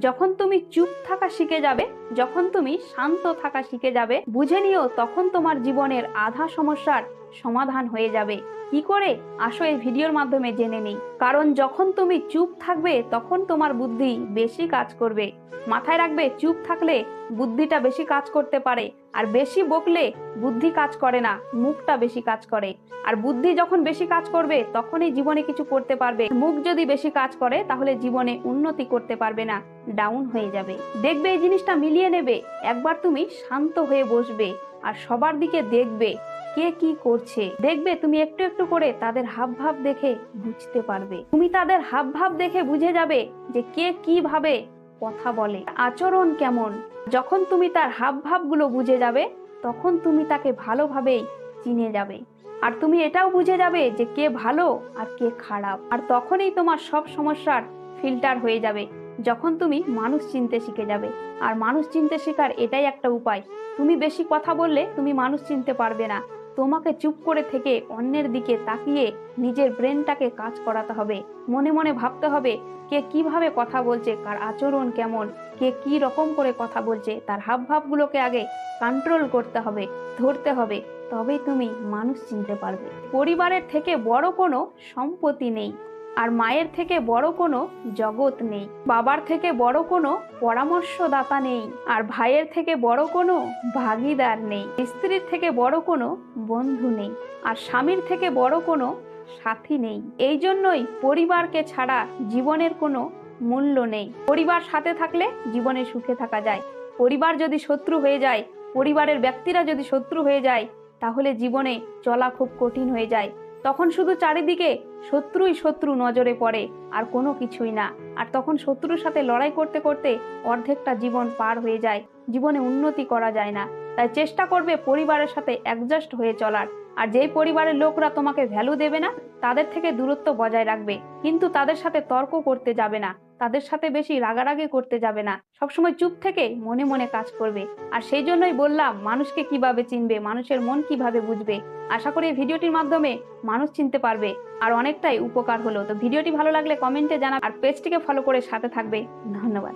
যখন তুমি চুপ থাকা শিখে যাবে, যখন তুমি শান্ত থাকা শিখে যাবে, বুঝে নিও তখন তোমার জীবনের আধা সমস্যার সমাধান হয়ে যাবে। কি করে? আসো এই ভিডিওর মাধ্যমে জেনে নেই। কারণ যখন তুমি চুপ থাকবে, তখন তোমার বুদ্ধি বেশি কাজ করবে। মাথায় রাখবে, চুপ থাকলে বুদ্ধিটা বেশি কাজ করতে পারে। আর বেশি বকলে বুদ্ধি কাজ করে না, মুখটা বেশি কাজ করে। আর বুদ্ধি যখন বেশি কাজ করবে, তখনই জীবনে কিছু করতে পারবে। মুখ যদি বেশি কাজ করে, তাহলে জীবনে উন্নতি করতে পারবে না ডাউন হয়ে যাবে। দেখবে এই জিনিসটা মিলিয়ে নেবে। একবার তুমি শান্ত হয়ে বসবে। আর সবার দিকে দেখবে কে কি করছে। দেখবে তুমি একটু একটু করে তাদের হাব ভাব দেখে বুঝতে পারবে। তুমি তাদের হাব ভাব দেখে বুঝে যাবে যে কে কীভাবে কথা বলে। আচরণ কেমন? যখন তুমি তার হাব ভাবগুলো বুঝে যাবে, তখন তুমি তাকে ভালোভাবেই চিনে যাবে। আর তুমি এটাও বুঝে যাবে যে কে ভালো আর কে খারাপ। আর তখনই তোমার সব সমস্যার ফিল্টার হয়ে যাবে। যখন তুমি মানুষ চিনতে শিখে যাবে। আর মানুষ চিনতে শেখার এটাই একটা উপায়। তুমি বেশি কথা বললে তুমি মানুষ চিনতে পারবে না। তোমাকে চুপ করে থেকে অন্যের দিকে তাকিয়ে নিজের ব্রেনটাকে কাজ করাতে হবে। মনে মনে ভাবতে হবে, কে কীভাবে কথা বলছে, কার আচরণ কেমন, কে কি রকম করে কথা বলছে, তার হাব ভাবগুলোকে আগে কন্ট্রোল করতে হবে, ধরতে হবে। তবেই তুমি মানুষ চিনতে পারবে। পরিবারের থেকে বড় কোনো সম্পত্তি নেই। আর মায়ের থেকে বড় কোনো জগৎ নেই। বাবার থেকে বড় কোনো পরামর্শদাতা নেই। আর ভাইয়ের থেকে বড় কোনো ভাগিদার নেই। স্ত্রীর থেকে বড় কোনো বন্ধু নেই। আর স্বামীর থেকে বড় কোনো সাথী নেই। এই জন্যই পরিবারকে ছাড়া জীবনের কোনো মূল্য নেই। পরিবার সাথে থাকলে জীবনে সুখে থাকা যায়। পরিবার যদি শত্রু হয়ে যায়, পরিবারের ব্যক্তিরা যদি শত্রু হয়ে যায়, তাহলে জীবনে চলা খুব কঠিন হয়ে যায়। তখন শুধু চারিদিকে শত্রুই শত্রু নজরে পড়ে, আর কোনো কিছুই না। আর তখন শত্রুর সাথে লড়াই করতে করতে অর্ধেকটা জীবন পার হয়ে যায়, জীবনে উন্নতি করা যায় না। তাই চেষ্টা করবে পরিবারের সাথে অ্যাডজাস্ট হয়ে চলার। আর যেই পরিবারের লোকরা তোমাকে ভ্যালু দেবে না, তাদের থেকে দূরত্ব বজায় রাখবে। কিন্তু তাদের সাথে তর্ক করতে যাবে না। তাদের সাথে বেশি রাগারাগি করতে যাবে না। সবসময় চুপ থেকে মনে মনে কাজ করবে। আর সেই জন্যই বললাম, মানুষকে কীভাবে চিনবে, মানুষের মন কীভাবে বুঝবে? আশা করি ভিডিওটির মাধ্যমে মানুষ চিনতে পারবে। আর অনেকটাই উপকার হলো। তো ভিডিওটি ভালো লাগলে কমেন্টে জানা আর পেজটিকে ফলো করে সাথে থাকবে। ধন্যবাদ।